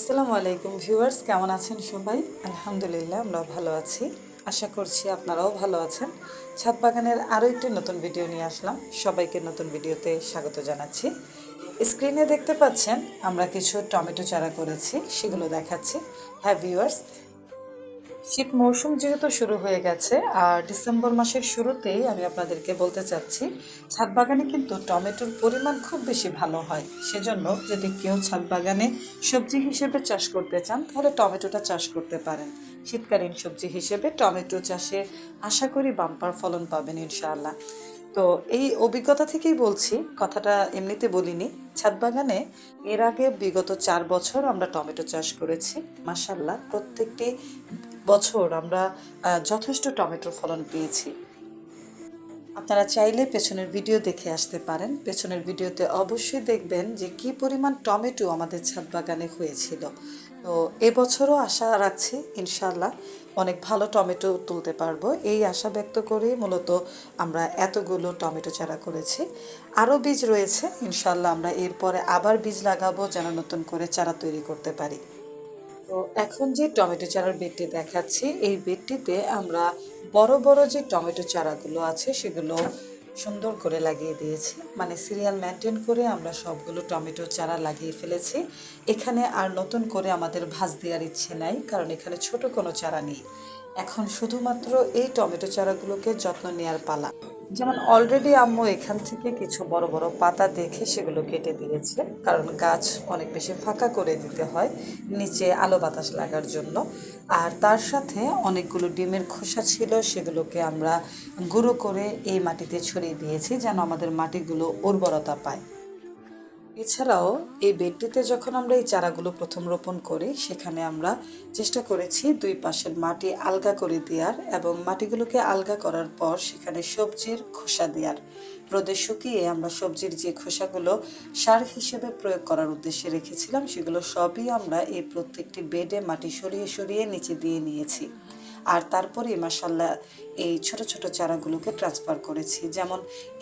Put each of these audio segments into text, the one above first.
আসসালামু আলাইকুম ভিউয়ার্স, কেমন আছেন সবাই? আলহামদুলিল্লাহ আমরা ভালো আছি। আশা করছি আপনারাও ভালো আছেন। ছাদ বাগানের আরও একটি নতুন ভিডিও নিয়ে আসলাম। সবাইকে নতুন ভিডিওতে স্বাগত জানাচ্ছি। স্ক্রিনে দেখতে পাচ্ছেন, আমরা কিছু টমেটো চারা করেছি, সেগুলো দেখাচ্ছি। হ্যাঁ ভিউয়ার্স শীত মৌসুম যেহেতু শুরু হয়ে গেছে, আর ডিসেম্বর মাসের শুরুতেই আমি আপনাদেরকে বলতে চাচ্ছি, ছাদ বাগানে কিন্তু টমেটোর পরিমাণ খুব বেশি ভালো হয়। সেজন্য যদি কেউ ছাদ বাগানে সবজি হিসেবে চাষ করতে চান, তাহলে টমেটোটা চাষ করতে পারেন। শীতকালীন সবজি হিসেবে টমেটো চাষে আশা করি বাম্পার ফলন পাবেন ইনশাআল্লাহ। তো এই অভিজ্ঞতা থেকেই বলছি, কথাটা এমনিতে বলিনি। ছাদ বাগানে এর আগে বিগত চার বছর আমরা টমেটো চাষ করেছি। মাসাল্লাহ প্রত্যেকটি বছর আমরা যথেষ্ট টমেটোর ফলন পেয়েছি। আপনারা চাইলে পেছনের ভিডিও দেখে আসতে পারেন। পেছনের ভিডিওতে অবশ্যই দেখবেন যে কি পরিমাণ টমেটো আমাদের ছাদ বাগানে হয়েছিল। তো এবছরও আশা রাখছি ইনশাল্লাহ অনেক ভালো টমেটো তুলতে পারব। এই আশা ব্যক্ত করেই মূলত আমরা এতগুলো টমেটো চারা করেছি। আরও বীজ রয়েছে ইনশাল্লাহ আমরা এরপরে আবার বীজ লাগাবো যেন নতুন করে চারা তৈরি করতে পারি। তো এখন যে টমেটো চারার বেডটি দেখাচ্ছি, এই বেডটিতে আমরা বড় বড় যে টমেটো চারাগুলো আছে সেগুলো সুন্দর করে লাগিয়ে দিয়েছি। মানে সিরিয়াল মেনটেন করে আমরা সবগুলো টমেটো চারা লাগিয়ে ফেলেছি। এখানে আর নতুন করে আমাদের ভাঁজ দেওয়ার ইচ্ছে নাই, কারণ এখানে ছোট কোনো চারা নেই। এখন শুধুমাত্র এই টমেটো চারাগুলোকে যত্ন নেওয়ার পালা। যেমন অলরেডি আম্মু এখান থেকে কিছু বড় বড় পাতা দেখে সেগুলো কেটে দিয়েছে। কারণ গাছ অনেক বেশি ফাঁকা করে দিতে হয়, নিচে আলো বাতাস লাগার জন্য। আর তার সাথে অনেকগুলো ডিমের খোসা ছিল, সেগুলোকে আমরা গুঁড়ো করে এই মাটিতে ছড়িয়ে দিয়েছি যেন আমাদের মাটিগুলো উর্বরতা পায়। এছাড়াও এই বেডটিতে যখন আমরা এই চারাগুলো প্রথম রোপণ করি, সেখানে আমরা চেষ্টা করেছি দুই পাশের মাটি আলগা করে দেওয়ার এবং মাটিগুলোকে আলগা করার পর সেখানে সবজির খোসা দেওয়ার রোদে শুকিয়ে আমরা সবজির যে খোসাগুলো সার হিসেবে প্রয়োগ করার উদ্দেশ্যে রেখেছিলাম, সেগুলো সবই আমরা এই প্রত্যেকটি বেডে মাটি সরিয়ে সরিয়ে নিচে দিয়ে নিয়েছি। আর তারপরে মাসাল্লাহ এই ছোট ছোট চারাগুলোকে ট্রান্সফার করেছি। যেমন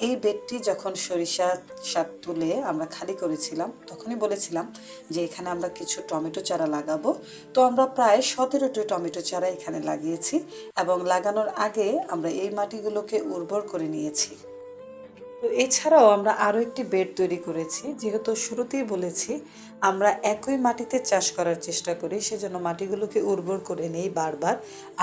এই বেডটি যখন সরিষা শাক তুলে আমরা খালি করেছিলাম, তখনই বলেছিলাম যে এখানে আমরা কিছু টমেটো চারা লাগাবো। তো আমরা প্রায় সতেরোটি টমেটো চারা এখানে লাগিয়েছি এবং লাগানোর আগে আমরা এই মাটিগুলোকে উর্বর করে নিয়েছি। তো এছাড়াও আমরা আরও একটি বেড তৈরি করেছি। যেহেতু শুরুতেই বলেছি, আমরা একই মাটিতে চাষ করার চেষ্টা করি, সেজন্য মাটিগুলোকে উর্বর করে নেই বারবার।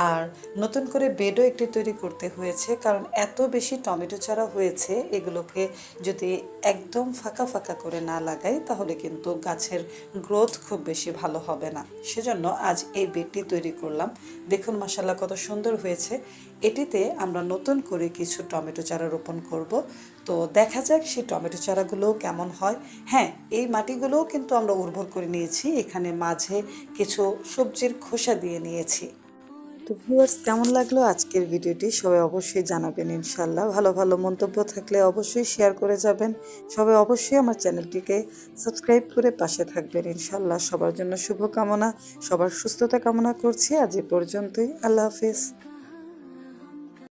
আর নতুন করে বেডও একটি তৈরি করতে হয়েছে, কারণ এত বেশি টমেটো চারা হয়েছে, এগুলোকে যদি একদম ফাঁকা ফাঁকা করে না লাগাই, তাহলে কিন্তু গাছের গ্রোথ খুব বেশি ভালো হবে না। সেজন্য আজ এই বেডটি তৈরি করলাম। দেখুন মাসাল্লাহ কত সুন্দর হয়েছে। এটিতে আমরা নতুন করে কিছু টমেটো চারা রোপণ করব। তো দেখা যাক সেই টমেটো চারাগুলো কেমন হয়। হ্যাঁ এই মাটিগুলোও কিন্তু আমরা উর্বর করে নিয়েছি। এখানে মাঝে কিছু সবজির খোসা দিয়ে নিয়েছি। তো ভিউয়ার্স কেমন লাগল আজকের ভিডিওটি? সবাই অবশ্যই জানাবেন ইনশাল্লাহ ভালো ভালো মন্তব্য থাকলে অবশ্যই শেয়ার করে যাবেন। সবাই অবশ্যই আমার চ্যানেলটিকে সাবস্ক্রাইব করে পাশে থাকবেন ইনশাল্লাহ সবার জন্য শুভকামনা, সবার সুস্থতা কামনা করছি। আজ এ পর্যন্তই। আল্লাহ হাফিজ।